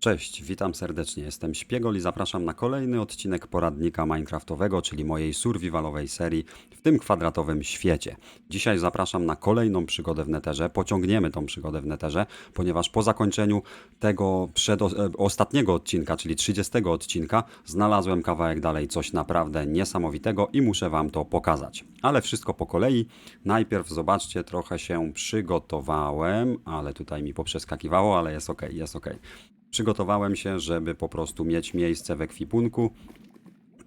Cześć, witam serdecznie. Jestem Śpiegol i zapraszam na kolejny odcinek poradnika Minecraftowego, czyli mojej survivalowej serii w tym kwadratowym świecie. Dzisiaj zapraszam na kolejną przygodę w Netherze. Pociągniemy tą przygodę w Netherze, ponieważ po zakończeniu tego e, ostatniego odcinka, czyli 30 odcinka, znalazłem kawałek dalej coś naprawdę niesamowitego i muszę wam to pokazać. Ale wszystko po kolei. Najpierw zobaczcie, trochę się przygotowałem, ale tutaj mi poprzeskakiwało, ale jest ok, jest ok. Przygotowałem się, żeby po prostu mieć miejsce w ekwipunku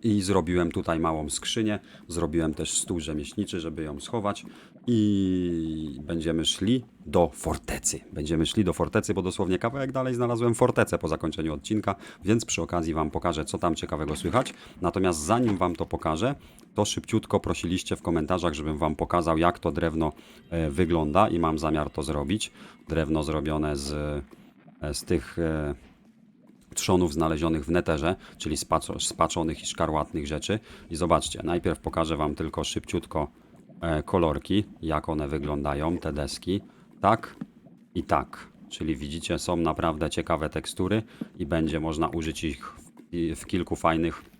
i zrobiłem tutaj małą skrzynię. Zrobiłem też stół rzemieślniczy, żeby ją schować i będziemy szli do fortecy. Będziemy szli do fortecy, bo dosłownie kawałek dalej znalazłem fortecę po zakończeniu odcinka, więc przy okazji wam pokażę, co tam ciekawego słychać. Natomiast zanim wam to pokażę, to szybciutko prosiliście w komentarzach, żebym wam pokazał, jak to drewno e, wygląda i mam zamiar to zrobić. Drewno zrobione z z tych e, trzonów znalezionych w neterze, czyli spaczo, spaczonych i szkarłatnych rzeczy. I zobaczcie, najpierw pokażę Wam tylko szybciutko e, kolorki, jak one wyglądają, te deski. Tak i tak. Czyli widzicie, są naprawdę ciekawe tekstury i będzie można użyć ich w kilku fajnych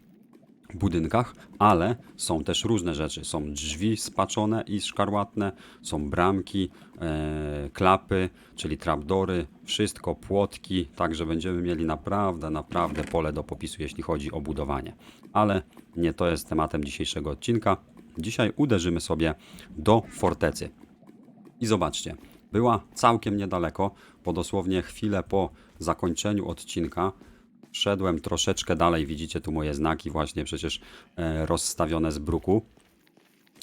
budynkach, ale są też różne rzeczy. Są drzwi spaczone i szkarłatne, są bramki, e, klapy, czyli trapdory, wszystko, płotki, także będziemy mieli naprawdę, naprawdę pole do popisu, jeśli chodzi o budowanie. Ale nie to jest tematem dzisiejszego odcinka. Dzisiaj uderzymy sobie do fortecy. I zobaczcie, była całkiem niedaleko, bo dosłownie chwilę po zakończeniu odcinka szedłem troszeczkę dalej. Widzicie tu moje znaki, właśnie przecież e, rozstawione z bruku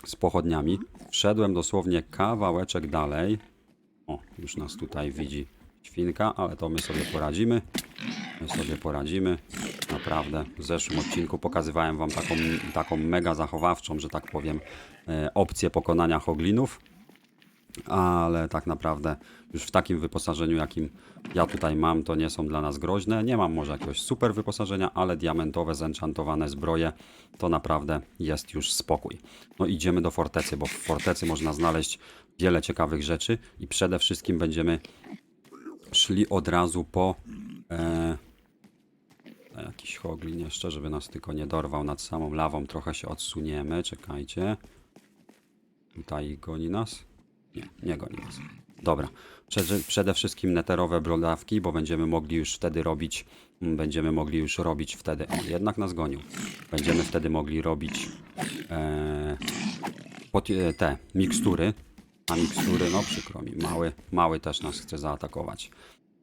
z pochodniami. Wszedłem dosłownie kawałeczek dalej. O, już nas tutaj widzi świnka, ale to my sobie poradzimy. My sobie poradzimy. Naprawdę. W zeszłym odcinku pokazywałem Wam taką, taką mega zachowawczą, że tak powiem, e, opcję pokonania hoglinów ale tak naprawdę już w takim wyposażeniu, jakim ja tutaj mam, to nie są dla nas groźne. Nie mam może jakiegoś super wyposażenia, ale diamentowe, zenchantowane zbroje to naprawdę jest już spokój. No idziemy do fortecy, bo w fortecy można znaleźć wiele ciekawych rzeczy i przede wszystkim będziemy szli od razu po e, jakiś hoglin jeszcze, żeby nas tylko nie dorwał nad samą lawą. Trochę się odsuniemy, czekajcie. Tutaj goni nas? Nie, nie goni nas. Dobra. Przede, wszystkim neterowe brodawki, bo będziemy mogli już wtedy robić. mm, Będziemy mogli już robić wtedy. O, jednak nas gonił. Będziemy wtedy mogli robić e, pot, e, te mikstury. A mikstury, no przykro mi, mały, mały też nas chce zaatakować.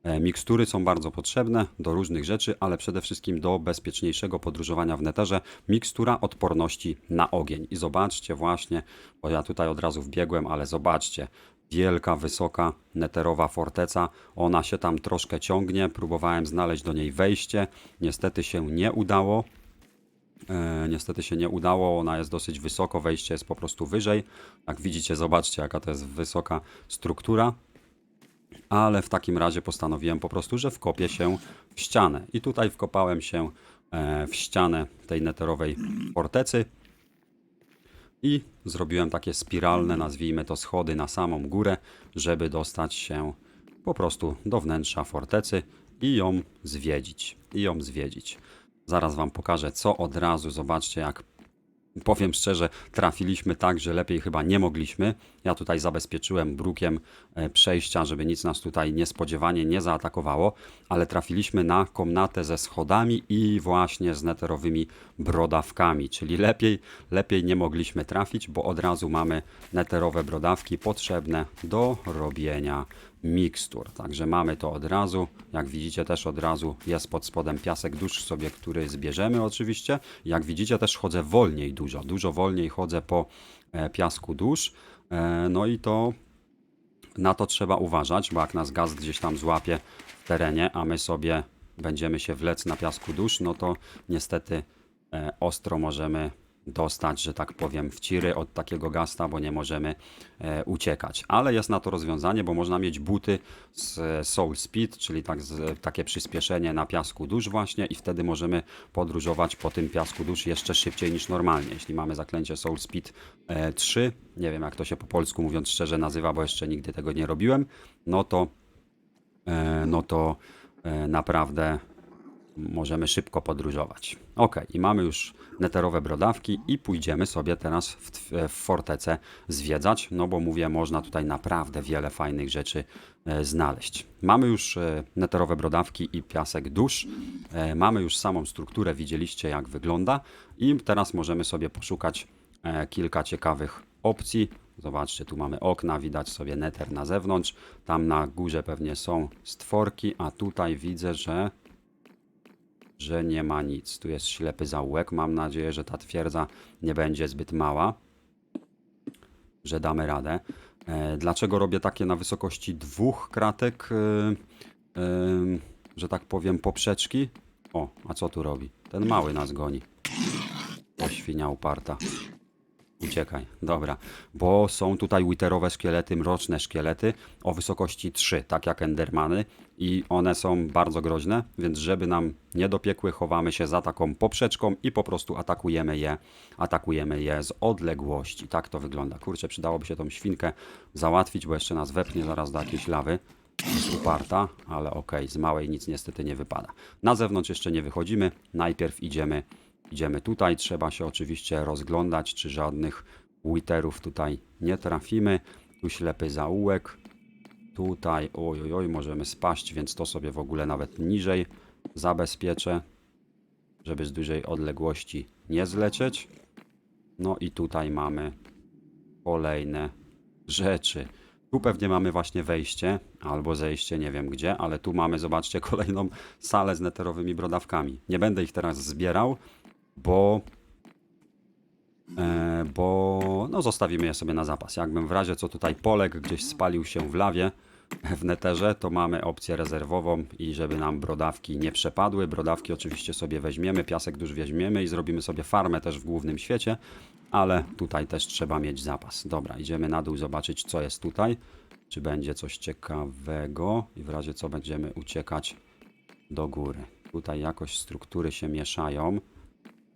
E, Mikstury są bardzo potrzebne do różnych rzeczy, ale przede wszystkim do bezpieczniejszego podróżowania w neterze. Mikstura odporności na ogień. I zobaczcie właśnie, bo ja tutaj od razu wbiegłem, ale zobaczcie, wielka, wysoka, neterowa forteca. Ona się tam troszkę ciągnie. Próbowałem znaleźć do niej wejście. Niestety się nie udało. E, niestety się nie udało, ona jest dosyć wysoko, wejście jest po prostu wyżej. Jak widzicie, zobaczcie jaka to jest wysoka struktura ale w takim razie postanowiłem po prostu, że wkopię się w ścianę. I tutaj wkopałem się e, w ścianę tej neterowej fortecy i zrobiłem takie spiralne, nazwijmy to schody na samą górę, żeby dostać się po prostu do wnętrza fortecy i ją zwiedzić. I ją zwiedzić. Zaraz wam pokażę, co od razu. Zobaczcie, jak powiem szczerze, trafiliśmy tak, że lepiej chyba nie mogliśmy. Ja tutaj zabezpieczyłem brukiem e, przejścia, żeby nic nas tutaj niespodziewanie nie zaatakowało, ale trafiliśmy na komnatę ze schodami i właśnie z neterowymi brodawkami, czyli lepiej, lepiej nie mogliśmy trafić, bo od razu mamy neterowe brodawki potrzebne do robienia mikstur. Także mamy to od razu. Jak widzicie też od razu jest pod spodem piasek dusz sobie, który zbierzemy oczywiście. Jak widzicie też chodzę wolniej dużo. Dużo wolniej chodzę po e, piasku dusz. E, no i to na to trzeba uważać, bo jak nas gaz gdzieś tam złapie w terenie, a my sobie będziemy się wlec na piasku dusz, no to niestety e, ostro możemy dostać, że tak powiem, w ciry od takiego gasta, bo nie możemy e, uciekać. Ale jest na to rozwiązanie, bo można mieć buty z e, Soul Speed, czyli tak, z, takie przyspieszenie na piasku dusz właśnie i wtedy możemy podróżować po tym piasku dusz jeszcze szybciej niż normalnie. Jeśli mamy zaklęcie Soul Speed e, 3, nie wiem jak to się po polsku mówiąc szczerze nazywa, bo jeszcze nigdy tego nie robiłem, no to, e, no to e, naprawdę możemy szybko podróżować. Ok, i mamy już neterowe brodawki i pójdziemy sobie teraz w, w fortecę zwiedzać, no bo mówię, można tutaj naprawdę wiele fajnych rzeczy e, znaleźć. Mamy już e, neterowe brodawki i piasek dusz, e, mamy już samą strukturę, widzieliście jak wygląda i teraz możemy sobie poszukać e, kilka ciekawych opcji. Zobaczcie, tu mamy okna, widać sobie neter na zewnątrz, tam na górze pewnie są stworki, a tutaj widzę, że że nie ma nic. Tu jest ślepy zaułek. Mam nadzieję, że ta twierdza nie będzie zbyt mała, że damy radę. E, dlaczego robię takie na wysokości dwóch kratek, e, e, że tak powiem, poprzeczki? O, a co tu robi? Ten mały nas goni. To świnia uparta. Uciekaj, dobra. Bo są tutaj witerowe szkielety, mroczne szkielety o wysokości 3, tak jak endermany i one są bardzo groźne, więc żeby nam nie dopiekły, chowamy się za taką poprzeczką i po prostu atakujemy je, atakujemy je z odległości. Tak to wygląda. Kurczę, przydałoby się tą świnkę załatwić, bo jeszcze nas wepnie zaraz do jakiejś lawy. Jest uparta, ale okej, z małej nic niestety nie wypada. Na zewnątrz jeszcze nie wychodzimy, najpierw idziemy Idziemy tutaj, trzeba się oczywiście rozglądać, czy żadnych witerów tutaj nie trafimy. Tu ślepy zaułek. Tutaj, oj, oj, oj, możemy spaść, więc to sobie w ogóle nawet niżej zabezpieczę, żeby z dużej odległości nie zlecieć. No i tutaj mamy kolejne rzeczy. Tu pewnie mamy właśnie wejście albo zejście, nie wiem gdzie, ale tu mamy, zobaczcie, kolejną salę z neterowymi brodawkami. Nie będę ich teraz zbierał, bo e, bo no zostawimy je sobie na zapas. Jakbym w razie co tutaj poległ, gdzieś spalił się w lawie w neterze, to mamy opcję rezerwową i żeby nam brodawki nie przepadły. Brodawki oczywiście sobie weźmiemy, piasek dusz weźmiemy i zrobimy sobie farmę też w głównym świecie, ale tutaj też trzeba mieć zapas. Dobra, idziemy na dół zobaczyć co jest tutaj, czy będzie coś ciekawego i w razie co będziemy uciekać do góry. Tutaj jakoś struktury się mieszają.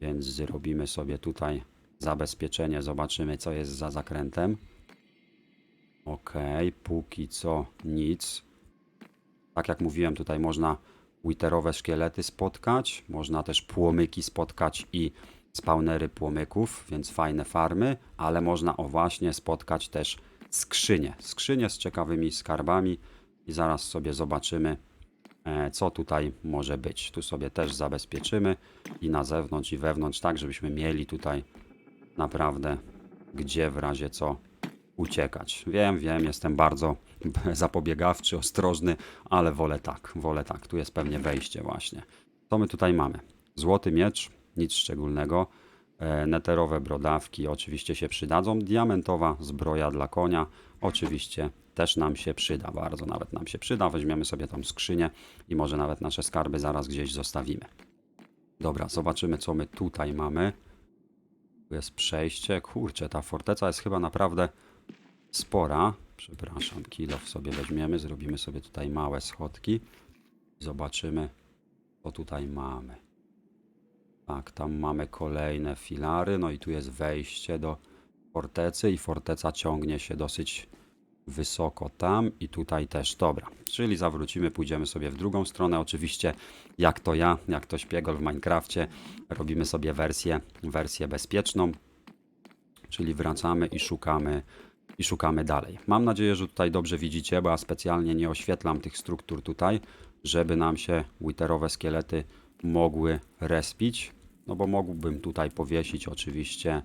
Więc zrobimy sobie tutaj zabezpieczenie, zobaczymy co jest za zakrętem. Ok, póki co nic. Tak jak mówiłem, tutaj można witerowe szkielety spotkać, można też płomyki spotkać i spawnery płomyków, więc fajne farmy, ale można o właśnie spotkać też skrzynie. Skrzynie z ciekawymi skarbami i zaraz sobie zobaczymy, co tutaj może być. Tu sobie też zabezpieczymy i na zewnątrz i wewnątrz, tak żebyśmy mieli tutaj naprawdę gdzie w razie co uciekać. Wiem, wiem, jestem bardzo zapobiegawczy, ostrożny, ale wolę tak, wolę tak. Tu jest pewnie wejście właśnie. Co my tutaj mamy? Złoty miecz, nic szczególnego. E, Neterowe brodawki oczywiście się przydadzą. Diamentowa zbroja dla konia oczywiście też nam się przyda, bardzo nawet nam się przyda. Weźmiemy sobie tą skrzynię i może nawet nasze skarby zaraz gdzieś zostawimy. Dobra, zobaczymy co my tutaj mamy. Tu jest przejście. Kurczę, ta forteca jest chyba naprawdę spora. Przepraszam, kilof sobie weźmiemy. Zrobimy sobie tutaj małe schodki. Zobaczymy, co tutaj mamy. Tak, tam mamy kolejne filary. No i tu jest wejście do fortecy i forteca ciągnie się dosyć wysoko tam i tutaj też. Dobra, czyli zawrócimy, pójdziemy sobie w drugą stronę. Oczywiście, jak to ja, jak to śpiegol w Minecrafcie, robimy sobie wersję, wersję bezpieczną, czyli wracamy i szukamy i szukamy dalej. Mam nadzieję, że tutaj dobrze widzicie, bo ja specjalnie nie oświetlam tych struktur tutaj, żeby nam się witerowe szkielety mogły respić. No bo mógłbym tutaj powiesić oczywiście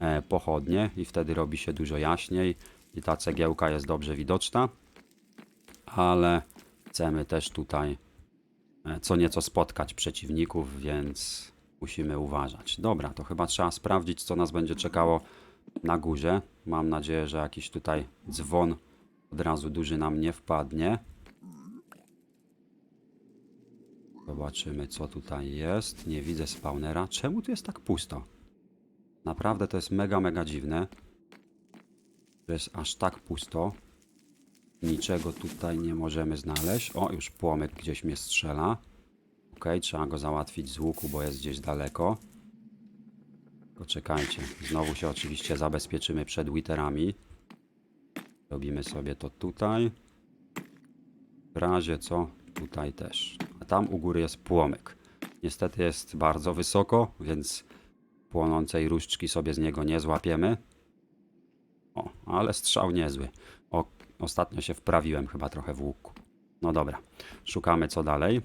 e, pochodnie i wtedy robi się dużo jaśniej i ta cegiełka jest dobrze widoczna, ale chcemy też tutaj e, co nieco spotkać przeciwników, więc musimy uważać. Dobra, to chyba trzeba sprawdzić, co nas będzie czekało na górze. Mam nadzieję, że jakiś tutaj dzwon od razu duży nam nie wpadnie. Zobaczymy, co tutaj jest. Nie widzę spawnera. Czemu tu jest tak pusto? Naprawdę to jest mega, mega dziwne. To jest aż tak pusto. Niczego tutaj nie możemy znaleźć. O, już płomyk gdzieś mnie strzela. Ok, trzeba go załatwić z łuku, bo jest gdzieś daleko. Poczekajcie. Znowu się oczywiście zabezpieczymy przed witerami. Robimy sobie to tutaj. W razie co, tutaj też. tam u góry jest płomyk. Niestety jest bardzo wysoko, więc płonącej różdżki sobie z niego nie złapiemy. O, ale strzał niezły. O, ostatnio się wprawiłem chyba trochę w łuku. No dobra, szukamy co dalej.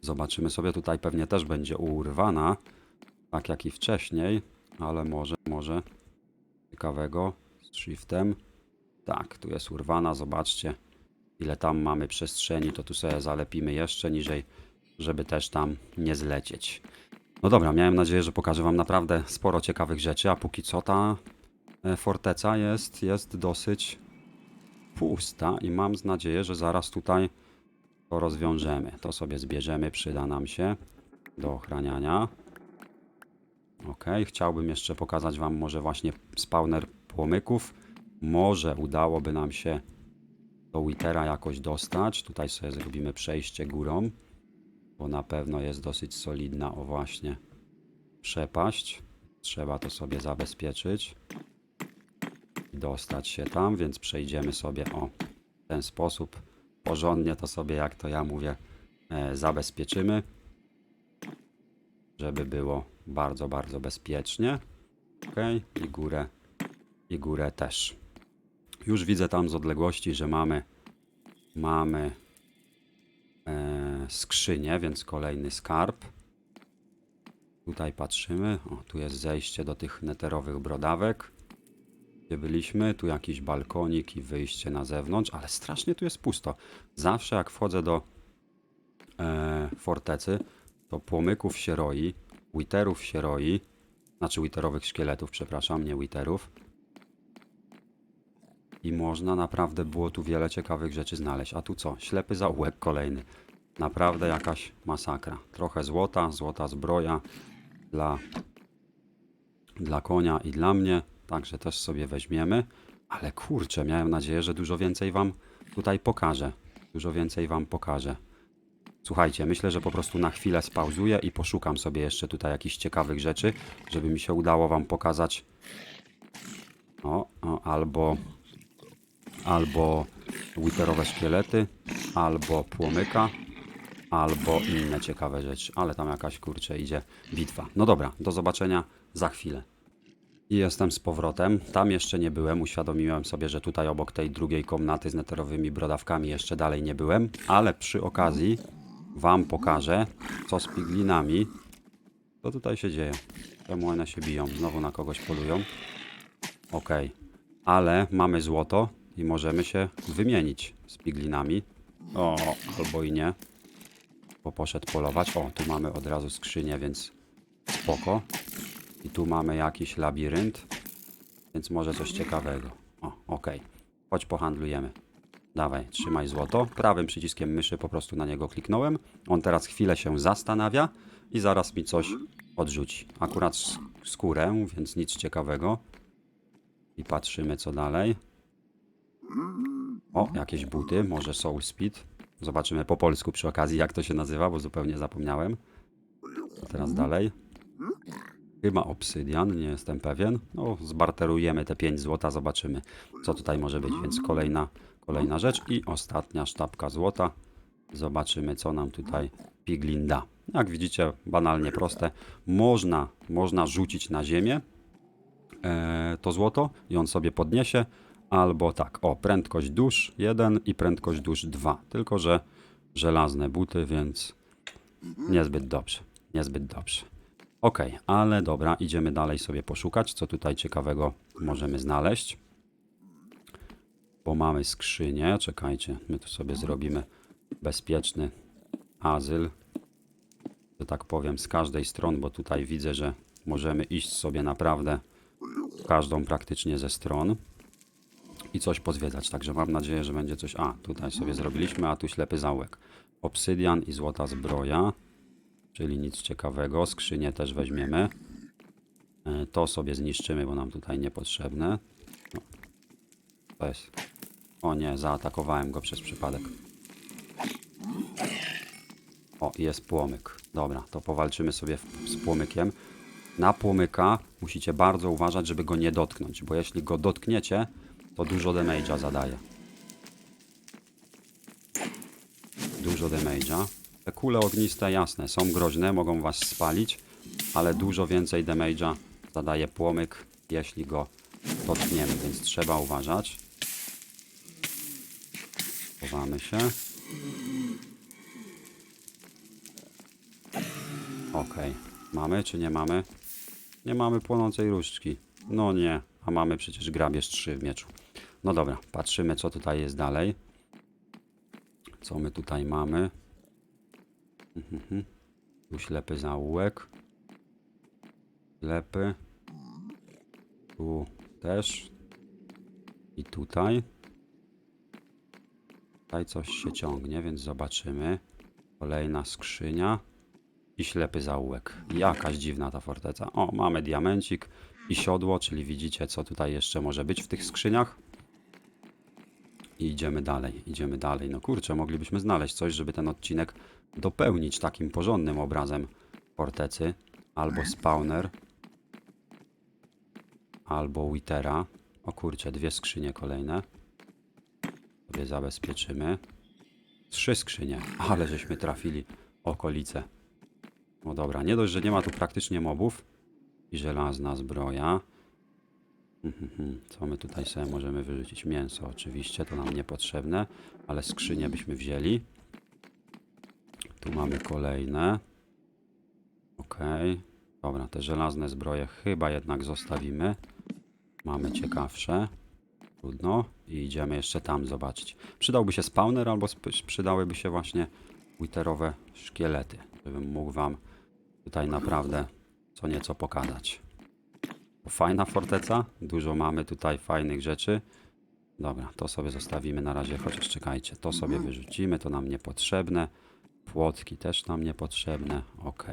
Zobaczymy sobie, tutaj pewnie też będzie urwana, tak jak i wcześniej, ale może, może ciekawego z shiftem. Tak, tu jest urwana, zobaczcie ile tam mamy przestrzeni, to tu sobie zalepimy jeszcze niżej, żeby też tam nie zlecieć. No dobra, miałem nadzieję, że pokażę wam naprawdę sporo ciekawych rzeczy, a póki co ta forteca jest, jest dosyć pusta i mam nadzieję, że zaraz tutaj to rozwiążemy. To sobie zbierzemy, przyda nam się do ochraniania. Ok, chciałbym jeszcze pokazać wam może właśnie spawner płomyków. Może udałoby nam się do Witera jakoś dostać. Tutaj sobie zrobimy przejście górą, bo na pewno jest dosyć solidna, o właśnie, przepaść. Trzeba to sobie zabezpieczyć dostać się tam, więc przejdziemy sobie o ten sposób. Porządnie to sobie, jak to ja mówię, e, zabezpieczymy, żeby było bardzo, bardzo bezpiecznie. Ok, i górę, i górę też. Już widzę tam z odległości, że mamy mamy e, skrzynię, więc kolejny skarb. Tutaj patrzymy. O, tu jest zejście do tych neterowych brodawek. Gdzie byliśmy? Tu jakiś balkonik i wyjście na zewnątrz, ale strasznie tu jest pusto. Zawsze jak wchodzę do e, fortecy, to płomyków się roi, witerów się roi, znaczy witerowych szkieletów, przepraszam, nie witerów. I można naprawdę było tu wiele ciekawych rzeczy znaleźć. A tu co? Ślepy zaułek kolejny. Naprawdę jakaś masakra. Trochę złota, złota zbroja dla, dla konia i dla mnie. Także też sobie weźmiemy. Ale kurczę, miałem nadzieję, że dużo więcej wam tutaj pokażę. Dużo więcej wam pokażę. Słuchajcie, myślę, że po prostu na chwilę spauzuję i poszukam sobie jeszcze tutaj jakichś ciekawych rzeczy, żeby mi się udało wam pokazać. O, o albo albo witerowe szkielety, albo płomyka, albo inne ciekawe rzeczy. Ale tam jakaś kurczę idzie bitwa. No dobra, do zobaczenia za chwilę. I jestem z powrotem. Tam jeszcze nie byłem. Uświadomiłem sobie, że tutaj obok tej drugiej komnaty z neterowymi brodawkami jeszcze dalej nie byłem. Ale przy okazji wam pokażę, co z piglinami. Co tutaj się dzieje? Czemu one się biją? Znowu na kogoś polują. Okej. Ale mamy złoto i możemy się wymienić z piglinami. O, albo i nie. Bo poszedł polować. O, tu mamy od razu skrzynię, więc spoko. I tu mamy jakiś labirynt, więc może coś ciekawego. O, okej. Chodź pohandlujemy. Dawaj, trzymaj złoto. Prawym przyciskiem myszy po prostu na niego kliknąłem. On teraz chwilę się zastanawia i zaraz mi coś odrzuci. Akurat sk- skórę, więc nic ciekawego. I patrzymy co dalej. O, jakieś buty, może Soul Speed. Zobaczymy po polsku przy okazji, jak to się nazywa, bo zupełnie zapomniałem. A teraz dalej. Chyba obsydian, nie jestem pewien. No, zbarterujemy te 5 złota, zobaczymy, co tutaj może być. Więc kolejna, kolejna rzecz i ostatnia sztabka złota. Zobaczymy, co nam tutaj Piglin da. Jak widzicie, banalnie proste. Można, można rzucić na ziemię e, to złoto i on sobie podniesie. Albo tak, o, prędkość dusz 1 i prędkość dusz 2. Tylko, że żelazne buty, więc niezbyt dobrze. Niezbyt dobrze. Ok, ale dobra, idziemy dalej sobie poszukać, co tutaj ciekawego możemy znaleźć. Bo mamy skrzynię. Czekajcie, my tu sobie zrobimy bezpieczny azyl. Że tak powiem, z każdej strony, bo tutaj widzę, że możemy iść sobie naprawdę każdą praktycznie ze stron i coś pozwiedzać. Także mam nadzieję, że będzie coś. A, tutaj sobie zrobiliśmy, a tu ślepy zaułek. Obsydian i złota zbroja, czyli nic ciekawego. Skrzynię też weźmiemy. E, To sobie zniszczymy, bo nam tutaj niepotrzebne. No. To jest. O nie, zaatakowałem go przez przypadek. O, jest płomyk. Dobra, to powalczymy sobie z płomykiem. Na płomyka musicie bardzo uważać, żeby go nie dotknąć, bo jeśli go dotkniecie, to dużo damage'a zadaje. Dużo damage'a. Te kule ogniste, jasne, są groźne, mogą was spalić, ale dużo więcej damage'a zadaje płomyk, jeśli go dotkniemy, więc trzeba uważać. Chowamy się. Okej. Mamy czy nie mamy? Nie mamy płonącej różdżki. No nie, a mamy przecież grabież 3 w mieczu. No dobra, patrzymy co tutaj jest dalej. Co my tutaj mamy? Mhm. Tu ślepy zaułek. Ślepy. Tu też. I tutaj. Tutaj coś się ciągnie, więc zobaczymy. Kolejna skrzynia. I ślepy zaułek. Jakaś dziwna ta forteca. O, mamy diamencik i siodło, czyli widzicie, co tutaj jeszcze może być w tych skrzyniach. I idziemy dalej, idziemy dalej. No kurczę, moglibyśmy znaleźć coś, żeby ten odcinek dopełnić takim porządnym obrazem fortecy. Albo spawner, albo Witera. O kurczę, dwie skrzynie kolejne. Sobie zabezpieczymy. Trzy skrzynie, ale żeśmy trafili okolice. No dobra, nie dość, że nie ma tu praktycznie mobów i żelazna zbroja. Mhm, Co my tutaj sobie możemy wyrzucić? Mięso oczywiście, to nam niepotrzebne, ale skrzynię byśmy wzięli. Tu mamy kolejne. Okej. Dobra, te żelazne zbroje chyba jednak zostawimy. Mamy ciekawsze. Trudno. I idziemy jeszcze tam zobaczyć. Przydałby się spawner albo sp- przydałyby się właśnie witerowe szkielety, żebym mógł wam tutaj naprawdę co nieco pokazać. Fajna forteca, dużo mamy tutaj fajnych rzeczy. Dobra, to sobie zostawimy na razie, chociaż czekajcie, to sobie wyrzucimy, to nam niepotrzebne. Płotki też nam niepotrzebne, ok.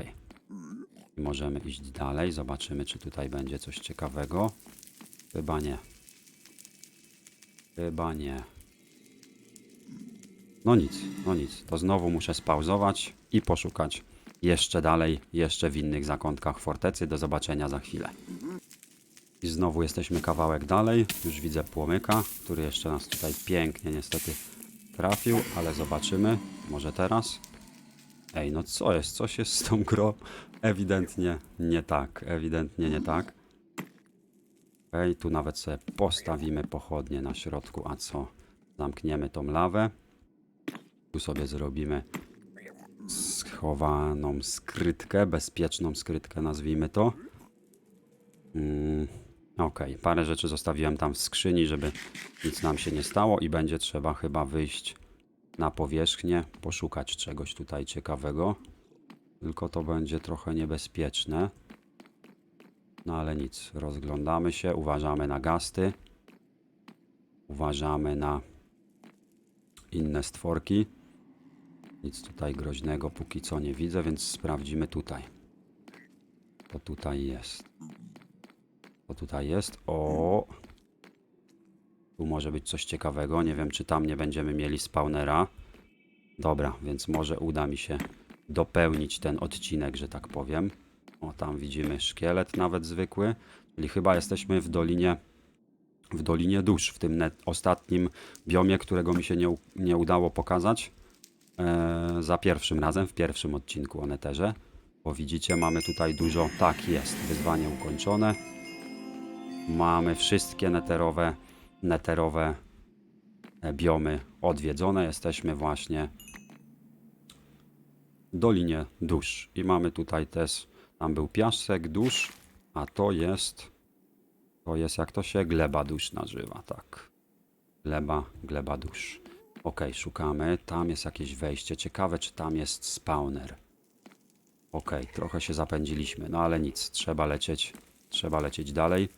I możemy iść dalej, zobaczymy czy tutaj będzie coś ciekawego. Chyba nie. Chyba nie. No nic, no nic, to znowu muszę spauzować i poszukać jeszcze dalej, jeszcze w innych zakątkach fortecy. Do zobaczenia za chwilę. I znowu jesteśmy kawałek dalej. Już widzę płomyka, który jeszcze nas tutaj pięknie niestety trafił, ale zobaczymy. Może teraz? Ej, no co jest? Coś jest z tą grą? Ewidentnie nie tak. Ewidentnie nie tak. Ej, tu nawet sobie postawimy pochodnie na środku, a co? Zamkniemy tą lawę. Tu sobie zrobimy schowaną skrytkę, bezpieczną skrytkę nazwijmy to. Mm, Okej, parę rzeczy zostawiłem tam w skrzyni, żeby nic nam się nie stało i będzie trzeba chyba wyjść na powierzchnię, poszukać czegoś tutaj ciekawego. Tylko to będzie trochę niebezpieczne. No ale nic, rozglądamy się, uważamy na gasty. Uważamy na inne stworki. Nic tutaj groźnego póki co nie widzę, więc sprawdzimy tutaj. To tutaj jest. Tutaj jest. O! Tu może być coś ciekawego. Nie wiem, czy tam nie będziemy mieli spawnera. Dobra, więc może uda mi się dopełnić ten odcinek, że tak powiem. O, tam widzimy szkielet nawet zwykły. Czyli chyba jesteśmy w dolinie w Dolinie Dusz, w tym ostatnim biomie, którego mi się nie, nie udało pokazać e, za pierwszym razem, w pierwszym odcinku o Neterze. Bo widzicie, mamy tutaj dużo. Tak jest, wyzwanie ukończone. Mamy wszystkie neterowe, neterowe e, biomy odwiedzone. Jesteśmy właśnie w Dolinie Dusz. I mamy tutaj też, tam był piasek dusz, a to jest, to jest jak to się gleba dusz nazywa, tak. Gleba, gleba dusz. Ok, szukamy. Tam jest jakieś wejście. Ciekawe, czy tam jest spawner. Ok, trochę się zapędziliśmy, no ale nic. Trzeba lecieć, trzeba lecieć dalej.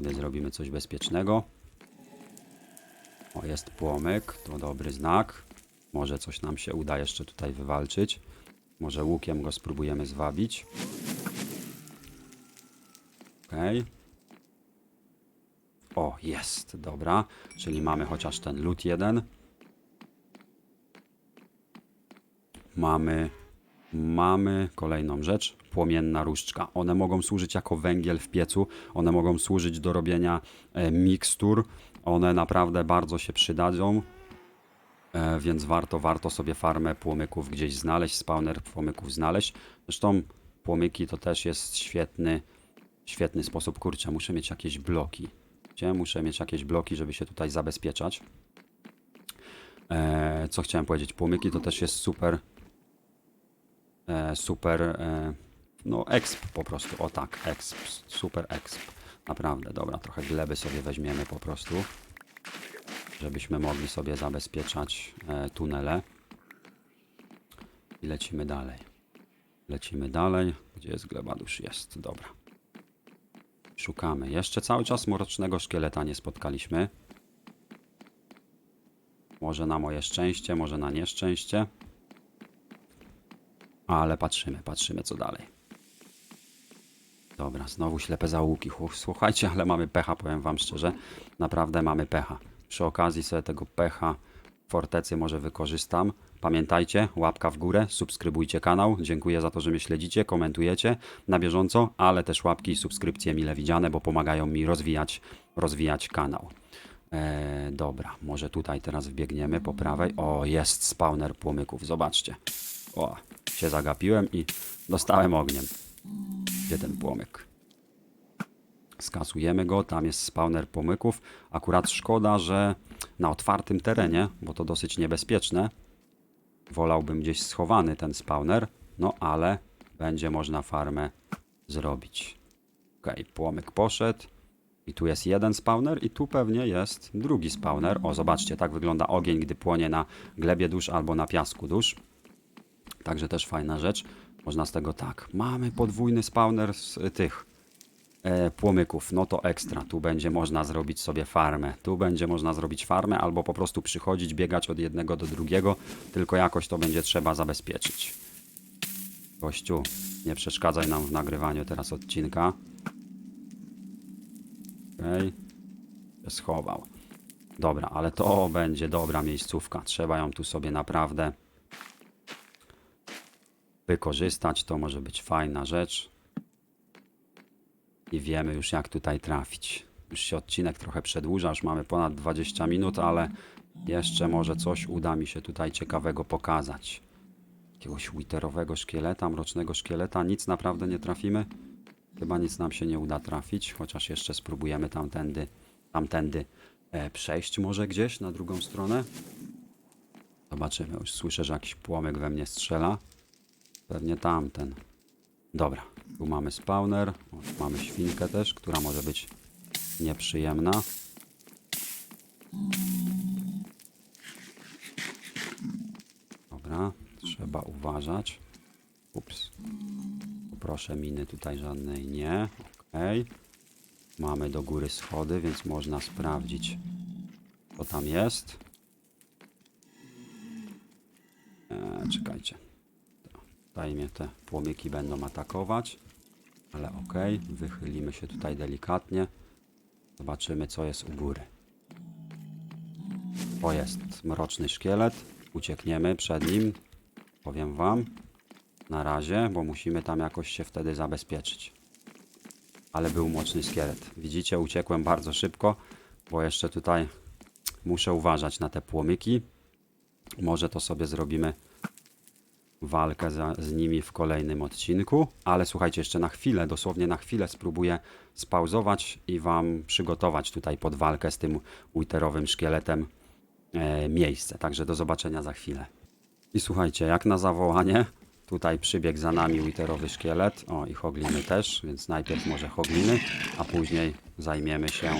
Sobie zrobimy coś bezpiecznego. O, jest płomyk, to dobry znak. Może coś nam się uda jeszcze tutaj wywalczyć. Może łukiem go spróbujemy zwabić. Okej. O, jest, dobra. Czyli mamy chociaż ten lód jeden. Mamy, mamy kolejną rzecz. Płomienna różdżka. One mogą służyć jako węgiel w piecu. One mogą służyć do robienia e, mikstur. One naprawdę bardzo się przydadzą. E, więc warto, warto sobie farmę płomyków gdzieś znaleźć, spawner płomyków znaleźć. Zresztą płomyki to też jest świetny, świetny sposób. Kurczę, muszę mieć jakieś bloki. Gdzie? Muszę mieć jakieś bloki, żeby się tutaj zabezpieczać. E, co chciałem powiedzieć? Płomyki to też jest super, e, super, e, no exp po prostu. O tak, exp, super exp. Naprawdę, dobra, trochę gleby sobie weźmiemy po prostu żebyśmy mogli sobie zabezpieczać e, tunele. I lecimy dalej. Lecimy dalej. Gdzie jest gleba dusz? Jest, dobra. Szukamy. Jeszcze cały czas mrocznego szkieleta nie spotkaliśmy. Może na moje szczęście, może na nieszczęście. Ale patrzymy, patrzymy co dalej. Dobra, znowu ślepe załuki. Słuchajcie, ale mamy pecha, powiem wam szczerze. Naprawdę mamy pecha. Przy okazji sobie tego pecha fortecy może wykorzystam. Pamiętajcie, łapka w górę, subskrybujcie kanał. Dziękuję za to, że mnie śledzicie, komentujecie na bieżąco, ale też łapki i subskrypcje mile widziane, bo pomagają mi rozwijać, rozwijać kanał. Eee, dobra, może tutaj teraz wbiegniemy po prawej. O, jest spawner płomyków, zobaczcie. O, się zagapiłem i dostałem ogniem. Gdzie ten płomyk? Skasujemy go, tam jest spawner pomyków. Akurat szkoda, że na otwartym terenie, bo to dosyć niebezpieczne. Wolałbym gdzieś schowany ten spawner, no ale będzie można farmę zrobić. Ok, płomyk poszedł. I tu jest jeden spawner i tu pewnie jest drugi spawner. O, zobaczcie, tak wygląda ogień, gdy płonie na glebie dusz albo na piasku dusz. Także też fajna rzecz. Można z tego tak. Mamy podwójny spawner z tych e, płomyków, no to ekstra. Tu będzie można zrobić sobie farmę. Tu będzie można zrobić farmę albo po prostu przychodzić, biegać od jednego do drugiego, tylko jakoś to będzie trzeba zabezpieczyć. Gościu, nie przeszkadzaj nam w nagrywaniu teraz odcinka. Okej. Się schował. Dobra, ale to będzie dobra miejscówka. Trzeba ją tu sobie naprawdę wykorzystać. To może być fajna rzecz i wiemy już jak tutaj trafić. Już się odcinek trochę przedłuża, już mamy ponad 20 minut, ale jeszcze może coś uda mi się tutaj ciekawego pokazać. Jakiegoś witerowego szkieleta, mrocznego szkieleta, nic naprawdę nie trafimy. Chyba nic nam się nie uda trafić, chociaż jeszcze spróbujemy tamtędy, tamtędy e, przejść może gdzieś na drugą stronę. Zobaczymy, już słyszę, że jakiś płomyk we mnie strzela. Pewnie tamten. Dobra, tu mamy spawner, mamy świnkę też, która może być nieprzyjemna. Dobra, trzeba uważać. Ups. Poproszę miny tutaj żadnej nie. Okej. Mamy do góry schody, więc można sprawdzić, co tam jest. Eee, czekajcie. Tutaj mnie te płomyki będą atakować. Ale ok, wychylimy się tutaj delikatnie. Zobaczymy, co jest u góry. O, jest mroczny szkielet. Uciekniemy przed nim. Powiem wam. Na razie, bo musimy tam jakoś się wtedy zabezpieczyć. Ale był mroczny szkielet. Widzicie, uciekłem bardzo szybko, bo jeszcze tutaj muszę uważać na te płomyki. Może to sobie zrobimy walkę za, z nimi w kolejnym odcinku. Ale słuchajcie, jeszcze na chwilę, dosłownie na chwilę spróbuję spauzować i Wam przygotować tutaj pod walkę z tym witerowym szkieletem e, miejsce. Także do zobaczenia za chwilę. I słuchajcie, jak na zawołanie, tutaj przybiegł za nami witerowy szkielet. O, i hogliny też, więc najpierw może hogliny, a później zajmiemy się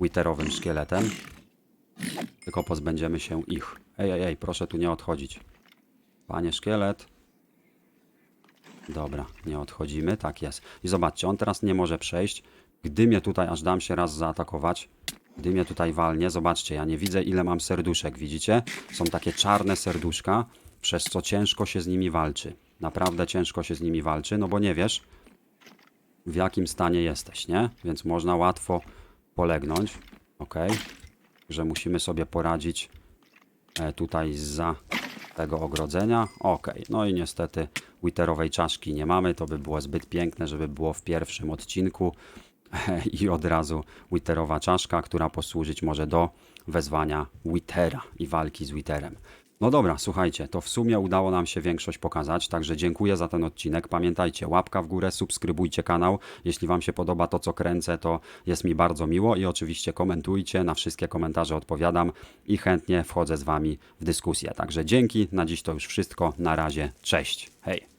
witerowym szkieletem. Tylko pozbędziemy się ich. Ej, ej, ej, proszę tu nie odchodzić. Panie szkielet. Dobra, nie odchodzimy, tak jest. I zobaczcie, on teraz nie może przejść. Gdy mnie tutaj aż dam się raz zaatakować, gdy mnie tutaj walnie, zobaczcie, ja nie widzę ile mam serduszek, widzicie? Są takie czarne serduszka, przez co ciężko się z nimi walczy. Naprawdę ciężko się z nimi walczy, no bo nie wiesz w jakim stanie jesteś, nie? Więc można łatwo polegnąć, ok? Że musimy sobie poradzić e, tutaj za tego ogrodzenia. Ok, no i niestety witerowej czaszki nie mamy. To by było zbyt piękne, żeby było w pierwszym odcinku. i od razu Witterowa czaszka, która posłużyć może do wezwania Wittera i walki z Witterem. No dobra, słuchajcie, to w sumie udało nam się większość pokazać, także dziękuję za ten odcinek. Pamiętajcie, łapka w górę, subskrybujcie kanał. Jeśli Wam się podoba to, co kręcę, to jest mi bardzo miło i oczywiście komentujcie, na wszystkie komentarze odpowiadam i chętnie wchodzę z Wami w dyskusję. Także dzięki, na dziś to już wszystko, na razie, cześć, hej.